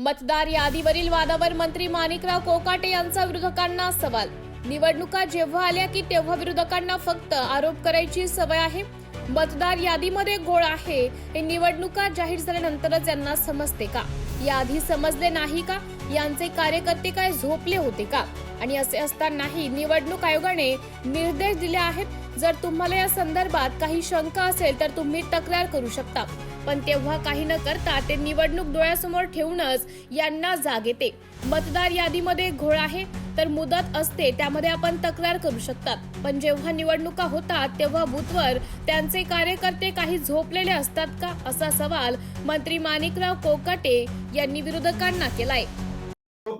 मतदार यादीवरील वादावर मंत्री माणिकराव कोकाटे यांचा विरोधकांना सवाल. निवडणुका जेव्हा आल्या की तेव्हा विरोधकांना फक्त आरोप करायची सवय आहे. मतदार यादीमध्ये गोळ आहे. हे निवडणुका जाहीर झाल्यानंतरच यांना समजते का? याआधी समजले नाही का? यांचे कार्यकर्ते काय झोपले होते का? आणि असे असतानाही निवडणूक आयोगाने निर्देश दिले आहेत. जर तुम्हाला या संदर्भात काही शंका असेल तर तुम्ही तक्रार करू शकता. पण तेव्हा काही न करता ते निवडणूक डोळ्यासमोर ठेवूनच यांना जाग येते. मतदार यादीमध्ये घोळ आहे तर मुदत असते त्यामध्ये आपण तक्रार करू शकतात पण जेव्हा निवडणुका होतात तेव्हा बूथवर त्यांचे कार्यकर्ते काही झोपलेले असतात का? असा सवाल मंत्री माणिकराव कोकाटे यांनी विरोधकांना केलाय.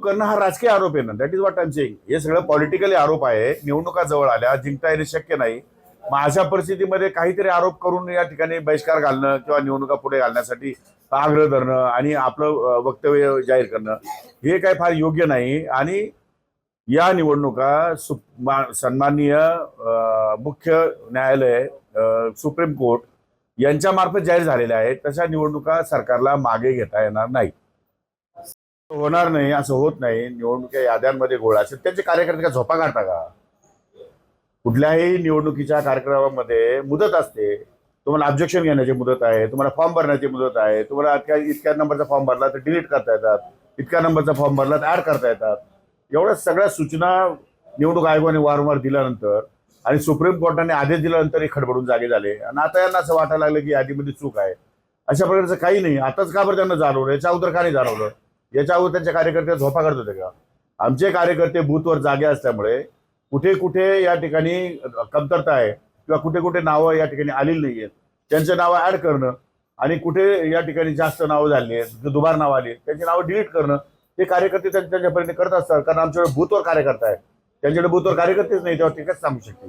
करणं हा राजकीय आरोप आहे ना. That is what I saying हे सगळं पॉलिटिकली आरोप आहे. निवडणुका जवळ आल्या. जिंकता येणे शक्य नाही. मग अशा परिस्थितीमध्ये काहीतरी आरोप करून या ठिकाणी बहिष्कार घालणं किंवा निवडणुका पुढे घालण्यासाठी आग्रह धरणं आणि आपलं वक्तव्य जाहीर करणं हे काय फार योग्य नाही. आणि या निवडणुका सु मा- सन्माननीय मुख्य न्यायालय सुप्रीम कोर्ट यांच्या मार्फत जाहीर झालेल्या आहेत. तशा निवडणुका सरकारला मागे घेता येणार नाही होणार नाही असं होत नाही. निवडणुकीच्या याद्यांमध्ये गोळा असेल त्यांचे कार्यकर्ते का झोपा काढता का? कुठल्याही निवडणुकीच्या कार्यक्रमामध्ये मुदत असते. तुम्हाला ऑब्जेक्शन घेण्याची मुदत आहे तुम्हाला फॉर्म भरण्याची मुदत आहे तुम्हाला इतक्या इतक्या नंबरचा फॉर्म भरला तर डिलीट करता येतात इतक्या नंबरचा फॉर्म भरला तर ऍड करता येतात. एवढ्या सगळ्या सूचना निवडणूक आयोगाने वारंवार दिल्यानंतर आणि सुप्रीम कोर्टाने आदेश दिल्यानंतर हे खडबडून जागे झाले. आणि आता यांना असं वाटायला लागलं की यादीमध्ये चूक आहे. अशा प्रकारचं काही नाही. आताच का बरं त्यांना जाणवलं? याच्या अगोदर का नाही जाणवलं? याच्या अगोदर त्यांच्या कार्यकर्ते झोपा करत होते का? आमचे कार्यकर्ते बूथवर जागे असल्यामुळे कुठे कुठे या ठिकाणी कमतरता आहे किंवा कुठे कुठे नावं या ठिकाणी आलेली नाही आहेत त्यांचं नावं ऍड करणं आणि कुठे या ठिकाणी जास्त नावं झाली आहेत दुबार नावं आली आहेत त्यांची नावं डिलीट करणं ते कार्यकर्ते त्यांच्या त्यांच्यापर्यंत करत असतात. कारण आमच्याकडे बूथवर कार्यकर्ता आहे त्यांच्याकडे बूथवर कार्यकर्तेच नाही तेव्हा ते सांगू शकतील?